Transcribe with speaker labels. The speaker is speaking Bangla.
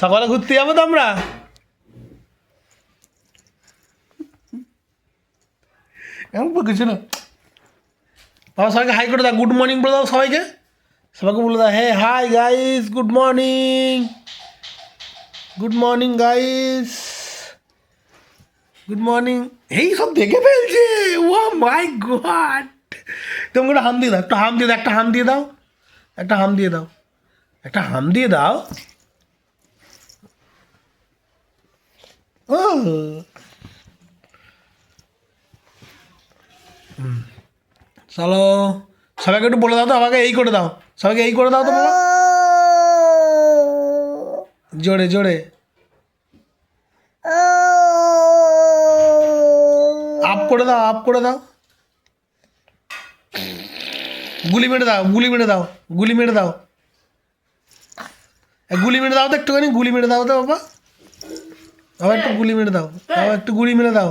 Speaker 1: সকালে ঘুরতে যাব তো আমরা কিছু না বাবা, সবাইকে হাই করে দাও। গুড মর্নিং বলে দাও সবাইকে। সবাইকে বলে দাও hey hi guys good morning good morning guys good morning এই সব দেখে ফেলছে। ও মাই গড তুমি একটা হাম দিয়ে দাও, একটা হাম দিয়ে দাও, একটা হাম দিয়ে দাও। একটা হাম দিয়ে দাও, একটা হাম দিয়ে দাও ও হুম। চলো, সবাইকে একটু বলে দাও তো, আমাকে এই করে দাও। সবাইকে এই করে দাও তো জোরে জোরে। আপ করে দাও, আপ করে দাও। গুলি মেরে দাও, গুলি মেরে দাও, গুলি মেরে দাও। গুলি মেরে দাও তো একটুখানি, গুলি মেরে দাও তো বাবা। আবার হ্যাঁ। হ্যাঁ। একটু গুলি মেরে দাও আবার একটু গুলি মেরে দাও।